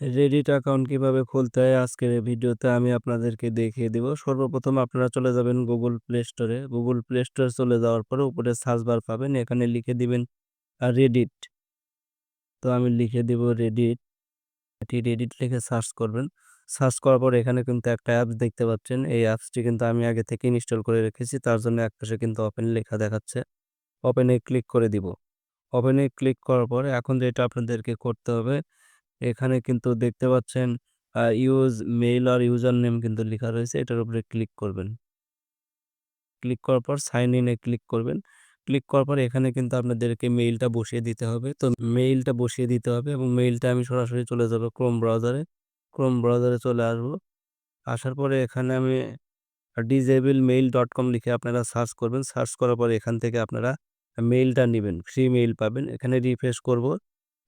Reddit account কীভাবে খুলতে হয় আজকের ভিডিওতে আমি আপনাদেরকে দেখিয়ে দিব। সর্বপ্রথম আপনারা চলে যাবেন গুগল প্লে স্টোরে গুগল প্লে স্টোরে চলে যাওয়ার পরে উপরে সার্চ বার পাবেন। এখানে লিখে দিবেন রেডিট তো আমি লিখে দিব রেডিট এটি রেডিট লিখে সার্চ করবেন। সার্চ করার পর এখানে কিন্তু একটা অ্যাপস দেখতে পাচ্ছেন। এই অ্যাপসটি কিন্তু আমি আগে থেকে ইনস্টল করে রেখেছি। তার জন্য একপাশে কিন্তু ওপেন লেখা দেখাচ্ছে। ওপেনে ক্লিক করে দিব। ওপেনে ক্লিক করার পরে এখন যেটা আপনাদেরকে করতে হবে এখানে কিন্তু দেখতে পাচ্ছেন ইউজ মেইল আর ইউজার নেম কিন্তু লেখা রয়েছে, এটার উপরে ক্লিক করবেন। ক্লিক করার পর সাইন ইনে ক্লিক করবেন। ক্লিক করার পর এখানে কিন্তু আপনাদেরকে মেইলটা বসিয়ে দিতে হবে। তো মেইলটা বসিয়ে দিতে হবে এবং মেইলটা আমি সরাসরি চলে যাব ক্রোম ব্রাউজারে ক্রোম ব্রাউজারে চলে আসব। আসার পরে এখানে আমি ডিজেবল মেইল ডট কম লিখে আপনারা সার্চ করবেন। সার্চ করার পর এখান থেকে আপনারা মেইলটা নেবেন। ফ্রি মেইল পাবেন। এখানে রিফ্রেশ করব।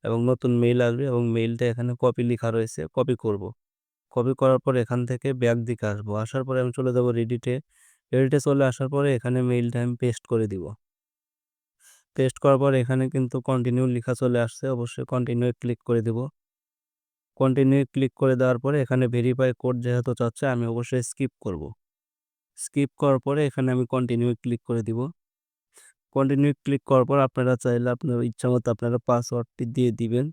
এবং নতুন মেইল আসবে এবং মেইলটা এখানে কপি লেখা রয়েছে কপি করব। কপি করার পর এখান থেকে ব্যাক দিকে আসব। আসার পরে আমি চলে যাব রেডিটে রেডিটে চলে আসার পরে এখানে মেইলটা আমি পেস্ট করে দিব। পেস্ট করার পর এখানে কিন্তু কন্টিনিউ লেখা চলে আসছে। অবশ্যই কন্টিনিউ ক্লিক করে দিব। কন্টিনিউ ক্লিক করে দেওয়ার পরে এখানে ভেরিফাই কোড যেহেতু চাচ্ছে, আমি অবশ্যই স্কিপ করব। স্কিপ করার পরে এখানে আমি কন্টিনিউ ক্লিক করে দিব। কন্টিনিউ ক্লিক করার পর আপনারা চাইলে আপনার ইচ্ছা মতো আপনারা পাসওয়ার্ডটি দিয়ে দিবেন।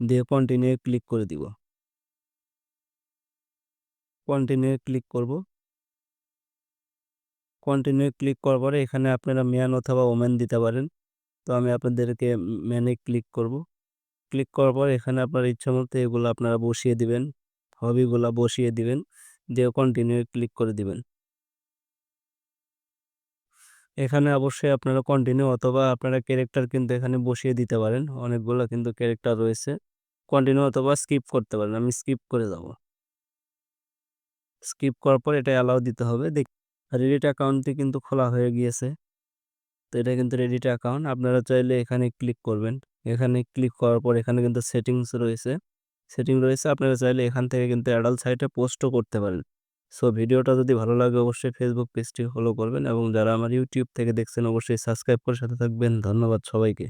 দিয়ে কন্টিনিউ ক্লিক করে দিব। কন্টিনিউ ক্লিক করব। কন্টিনিউ ক্লিক করার পরে এখানে আপনারা ম্যান অথবা ওমেন দিতে পারেন। তো আমি আপনাদেরকে ম্যানে ক্লিক করব। ক্লিক করার পর এখানে আপনার ইচ্ছা মতো এগুলো আপনারা বসিয়ে দিবেন। হবিগুলা বসিয়ে দিবেন। দিয়ে কন্টিনিউ ক্লিক করে দিবেন। এখানে অবশ্যই আপনারা কন্টিনিউ অথবা আপনারা ক্যারেক্টার কিন্তু এখানে বসিয়ে দিতে পারেন। অনেকগুলো কিন্তু ক্যারেক্টার রয়েছে। কন্টিনিউ অথবা স্কিপ করতে পারেন। আমি স্কিপ করে যাব। স্কিপ করার পর এটা অ্যালাউ দিতে হবে। দেখ রেডিট অ্যাকাউন্টটি কিন্তু খোলা হয়ে গিয়েছে। তো এটা কিন্তু রেডিট অ্যাকাউন্ট আপনারা চাইলে এখানে ক্লিক করবেন। এখানে ক্লিক করার পর এখানে কিন্তু সেটিংস রয়েছে। সেটিং রয়েছে। আপনারা চাইলে এখান থেকে কিন্তু অ্যাডাল্ট সাইটে পোস্টও করতে পারেন। সো ভিডিওটা যদি ভালো লাগে অবশ্যই ফেসবুক পেজটি ফলো করবেন এবং যারা আমার ইউটিউব থেকে দেখছেন অবশ্যই সাবস্ক্রাইব করে সাথে থাকবেন। ধন্যবাদ সবাইকে।